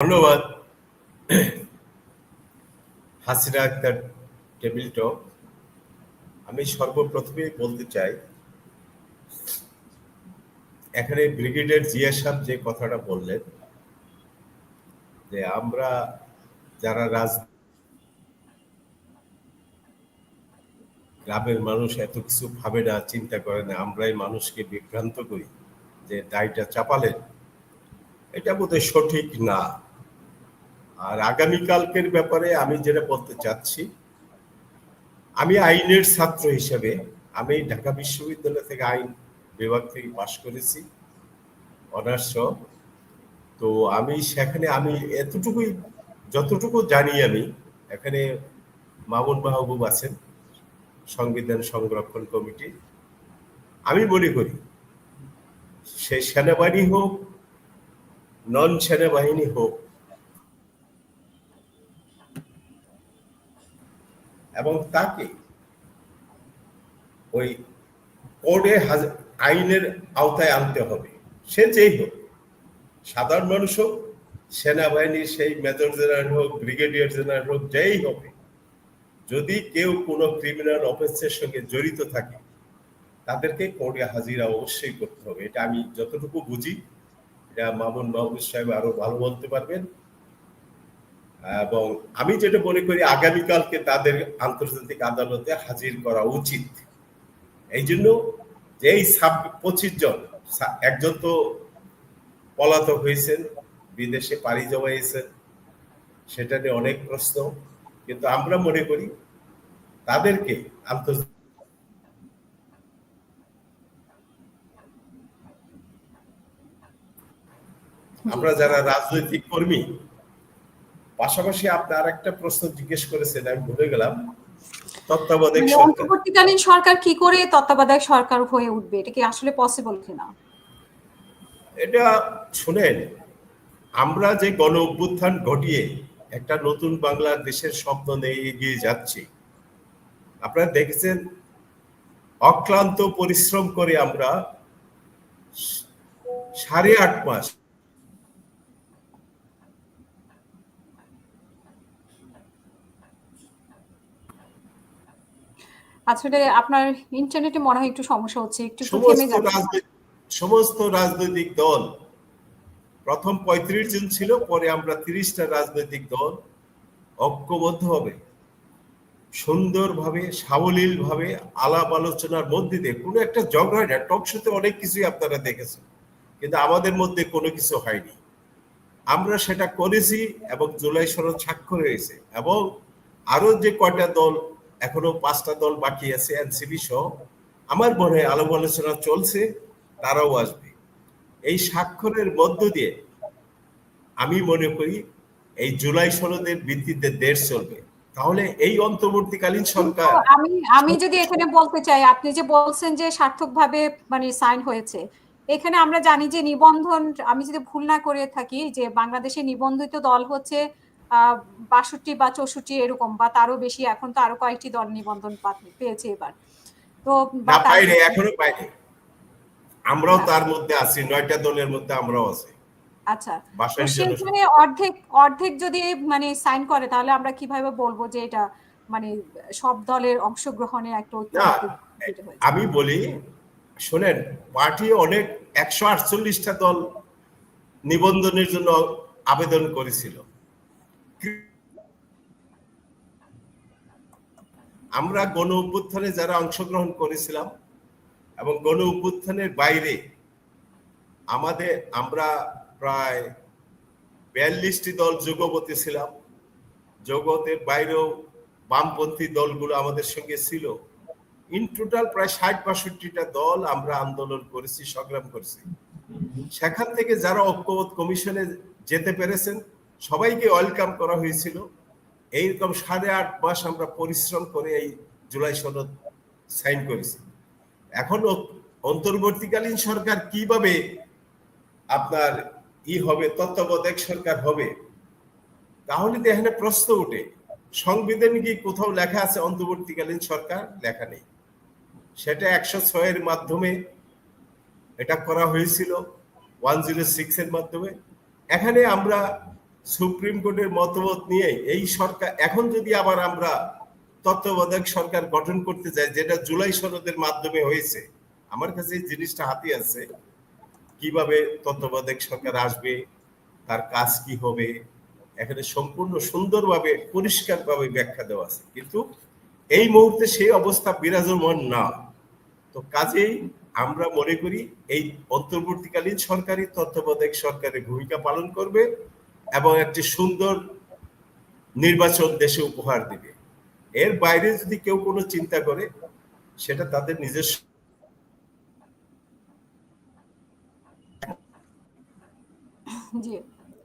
ধন্যবাদ। Hasina Akter table talk. আমি সর্বপ্রথমেই বলতে চাই, এখানে ব্রিগেডিয়ার জিয়া সাহেব যে কথাটা বললেন, যে আমরা যারা রাজ, গ্রামের মানুষ এত কিছু ভাবে না, চিন্তা করে না, আমরাই মানুষকে বিভ্রান্ত করি, যে দায়টা চাপালেন, এটা বোধহয় সঠিক না। আর আগামীকালকের ব্যাপারে আমি যেটা বলতে চাচ্ছি, আমি আইনের ছাত্র হিসেবে আমি ঢাকা বিশ্ববিদ্যালয় থেকে আইন বিভাগ থেকে পাশ করেছি, অনার্স তো আমি সেখানে আমি এতটুকুই, যতটুকু জানি আমি, এখানে মামুন মাহবুব আছেন, সংবিধান সংরক্ষণ কমিটি। আমি মনে করি, সে সেনাবাহিনী হোক, নন সেনাবাহিনী হোক এবং তাকে ওই কোর্টে আইনের আওতায় আনতে হবে। সে যেই হোক, সাধারণ মানুষ হোক, সেনাবাহিনীর সেই মেজর জেনারেল হোক, ব্রিগেডিয়ার জেনারেল হোক, যেই হবে যদি কেউ কোনো ক্রিমিনাল অফেন্সের সঙ্গে জড়িত থাকে, তাদেরকে কোর্টে হাজিরা অবশ্যই করতে হবে। এটা আমি যতটুকু বুঝি, এটা মামুন মাহবুব সাহেব আরও ভালো বলতে পারবেন। এবং আমি যেটা মনে করি, আগামীকালকে তাদের আন্তর্জাতিক আদালতে হাজির করা উচিত। এই জন্য যে এই পঁচিশ জন একজন তো পলাতক হয়েছেন, বিদেশে পাড়ি জমাইছেন সেটা নিয়ে অনেক প্রশ্ন। কিন্তু আমরা মনে করি, তাদেরকে আন্তর্জাতিক আমরা যারা রাজনৈতিক কর্মী পাশাপাশি আপনি আর একটা প্রশ্ন জিজ্ঞেস করেছেন আমি ভুলে গেলাম। তত্ত্বাবধায়ক সরকার। অন্তর্বর্তীকালীন সরকার কি করে তত্ত্বাবধায়ক সরকার হয়ে উঠবে? এটা কি আসলে পসিবল কিনা? এটা শুনেন আমরা যে গণ অভ্যুত্থান ঘটিয়ে একটা নতুন বাংলাদেশের স্বপ্ন নিয়ে এগিয়ে যাচ্ছি আপনারা দেখেছেন অক্লান্ত পরিশ্রম করে আমরা সাড়ে আট মাস আসলে আপনার ইন্টারনেটে মনে হয় একটু সমস্যা হচ্ছে একটু সমস্ত রাজনৈতিক দল প্রথম পঁয়ত্রিশ জন ছিল পরে আমরা তিরিশটা রাজনৈতিক দল ঐক্যবদ্ধ হবে। সুন্দরভাবে সাবলীল ভাবে আলাপ আলোচনার মধ্যে দিয়ে কোনো একটা ঝগড়া হয় না টক শোতে অনেক কিছুই আপনারা দেখেছেন কিন্তু আমাদের মধ্যে কোনো কিছু হয়নি। আমরা সেটা করেছি এবং জুলাই সনদ স্বাক্ষর হয়েছে এবং আরও যে কয়টা দল এখনও পাঁচটা দল বাকি আছে এনসিপি সহ। আমার মনে হয় আলোচনা চলছে তারাও আসবে। এই স্বাক্ষরের মধ্য দিয়ে আমি মনে করি এই জুলাই সনদের ভিত্তিতে দেশ চলবে। তাহলে এই অন্তর্বর্তীকালীন সরকার আমি আমি যদি এখানে বলতে চাই আপনি যে বলছেন যে সার্থকভাবে মানে সাইন হয়েছে এখানে আমরা জানি যে নিবন্ধন আমি যদি ভুল না করে থাকি যে বাংলাদেশে নিবন্ধিত দল হচ্ছে বাষট্টি বা চৌষট্টি এরকম বা তারও বেশি এখন তো আরও কয়েকটি দল নিবন্ধন পেয়েছে এবার। তো বাইরে এখনও বাইরে আমরাও তার মধ্যে আছি নয়টা দলের মধ্যে আমরাও আছি। আচ্ছা তো অর্ধেক অর্ধেক যদি মানে সাইন করে তাহলে আমরা কীভাবে বলব যে এটা মানে সব দলের অংশগ্রহণে একটা। আমি বলি শোনেন পার্টি অনেক একশো আটচল্লিশটা দল নিবন্ধনের জন্য আবেদন করেছিল। আমরা গণ অভ্যুত্থানে যারা অংশগ্রহণ করেছিলাম এবং গণ অভ্যুত্থানের বাইরে আমাদের, আমরা প্রায় বিয়াল্লিশটি দল যোগবতী ছিলাম। জগতের বাইরেও বামপন্থী দলগুলো আমাদের সঙ্গে ছিল। ইন টোটাল প্রায় ষাট বাষট্টিটা দল আমরা আন্দোলন করেছি, সংগ্রাম করেছি। সেখান থেকে যারা ঐক্যবোধ কমিশনে যেতে পেরেছেন সবাইকে ওয়েলকাম করা হয়েছিল। এইরকম সাড়ে আট মাস আমরা পরিশ্রম করে এই জুলাই সনদ সাইন করেছি। এখন অন্তর্বর্তীকালীন সরকার কীভাবে আপনার ই হবে, তত্ত্বাবধায়ক সরকার হবে, তাহলে তো এখানে প্রশ্ন ওঠে সংবিধানে কি কোথাও লেখা আছে অন্তর্বর্তীকালীন সরকার? লেখা নেই। সেটা একশো ছয়ের মাধ্যমে এটা করা হয়েছিল, ওয়ান জিরো সিক্স এর মাধ্যমে। এখানে আমরা সুপ্রিম কোর্টের মতামত নিয়ে এই সরকার, এখন যদি আবার আমরা তত্ত্বাবধায়ক সরকার গঠন করতে চাই যেটা জুলাই সনদের মাধ্যমে হয়েছে, আমার কাছে এই জিনিসটা হাতে আছে, কীভাবে তত্ত্বাবধায়ক সরকার আসবে, তার কাজ কি হবে, এখানে সম্পূর্ণ সুন্দরভাবে, পরিষ্কারভাবে ব্যাখ্যা দেওয়া আছে। কিন্তু এই মুহূর্তে সেই অবস্থা বিরাজমান না। তো কাজেই আমরা মনে করি, এই অন্তর্বর্তীকালীন সরকারি তত্ত্বাবধায়ক সরকারের ভূমিকা পালন করবে। এবং একটি সুন্দর নির্বাচন দেশে উপহার দিবে। এর বাইরে যদি কেউ কোনো চিন্তা করে, সেটা তাদের নিজস্ব জি।